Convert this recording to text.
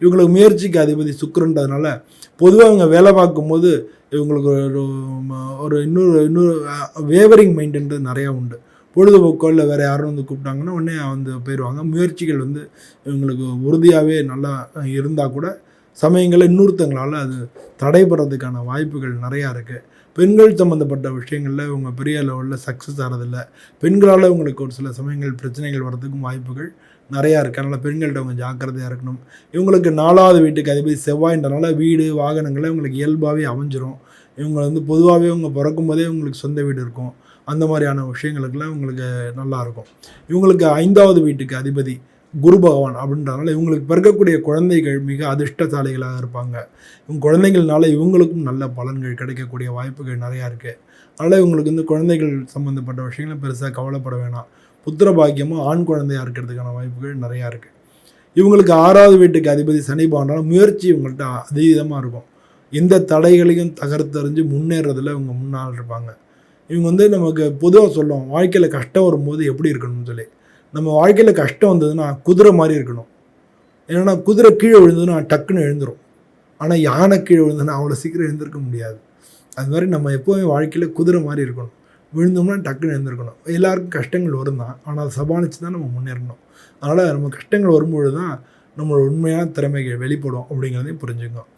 இவங்களுக்கு முயற்சிக்கு அதிபதி சுக்கிரன்றதுனால பொதுவாக அவங்க வேலை பார்க்கும்போது இவங்களுக்கு ஒரு ஒரு இன்னொரு இன்னொரு வேவரிங் மைண்டுன்றது நிறையா உண்டு. பொழுதுபோக்கோ இல்லை வேறு யாரும் வந்து கூப்பிட்டாங்கன்னா உடனே வந்து போயிடுவாங்க. முயற்சிகள் வந்து இவங்களுக்கு உறுதியாகவே நல்லா இருந்தால் கூட சமயங்களில் இன்னொருத்தங்களால் அது தடைபடுறதுக்கான வாய்ப்புகள் நிறையா இருக்குது பெண்கள் சம்மந்தப்பட்ட விஷயங்களில் இவங்க பெரிய லெவலில் சக்ஸஸ் ஆகிறதில்ல பெண்களால் இவங்களுக்கு ஒரு சில சமயங்கள் பிரச்சனைகள் வர்றதுக்கும் வாய்ப்புகள் நிறையா இருக்குது அதனால் பெண்கள்கிட்ட அவங்க ஜாக்கிரதையாக இருக்கணும். இவங்களுக்கு நாலாவது வீட்டுக்கு அதிபதி செவ்வாயின்றனால வீடு வாகனங்களை இவங்களுக்கு இயல்பாகவே அமைஞ்சிரும். இவங்க வந்து பொதுவாகவே இவங்க பிறக்கும் போதே இவங்களுக்கு சொந்த வீடு இருக்கும். அந்த மாதிரியான விஷயங்களுக்கெல்லாம் இவங்களுக்கு நல்லா இருக்கும். இவங்களுக்கு ஐந்தாவது வீட்டுக்கு அதிபதி குரு பகவான் அப்படின்றதுனால இவங்களுக்கு பிறக்கக்கூடிய குழந்தைகள் மிக அதிர்ஷ்டசாலிகளாக இருப்பாங்க. இவங்க குழந்தைகள்னால இவங்களுக்கும் நல்ல பலன்கள் கிடைக்கக்கூடிய வாய்ப்புகள் நிறையா இருக்குது அதனால் இவங்களுக்கு வந்து குழந்தைகள் சம்மந்தப்பட்ட விஷயங்களை பெருசாக கவலைப்பட வேணாம். புத்திர பாக்கியமும் ஆண் குழந்தையாக இருக்கிறதுக்கான வாய்ப்புகள் நிறையா இருக்குது இவங்களுக்கு ஆறாவது வீட்டுக்கு அதிபதி சனி பகவானால முயற்சி இவங்கள்ட்ட அதீதமாக இருக்கும். எந்த தடைகளையும் தகர்த்தறிஞ்சு முன்னேறதில் இவங்க முன்னால் இருப்பாங்க. இவங்க வந்து நமக்கு பொதுவாக சொல்லுவோம் வாழ்க்கையில் கஷ்டம் வரும்போது எப்படி இருக்கணும்னு சொல்லி. நம்ம வாழ்க்கையில் கஷ்டம் வந்ததுன்னா குதிரை மாதிரி இருக்கணும். ஏன்னா குதிரை கீழே விழுந்ததுன்னா டக்குன்னு எழுந்துரும். ஆனால் யானை கீழே விழுந்ததுன்னா அவ்வளோ சீக்கிரம் எழுந்திருக்க முடியாது. அது மாதிரி நம்ம எப்போவுமே வாழ்க்கையில் குதிரை மாதிரி இருக்கணும். விழுந்தோம்னா டக்குன்னு எழுந்திருக்கணும். எல்லாருக்கும் கஷ்டங்கள் வரும் தான். ஆனால் அதை சமாளித்து தான் நம்ம முன்னேறணும். அதனால் நம்ம கஷ்டங்கள் வரும்பொழுது தான் நம்மளோட உண்மையான திறமைகள் வெளிப்படும் அப்படிங்கிறதையும் புரிஞ்சுக்கணும்.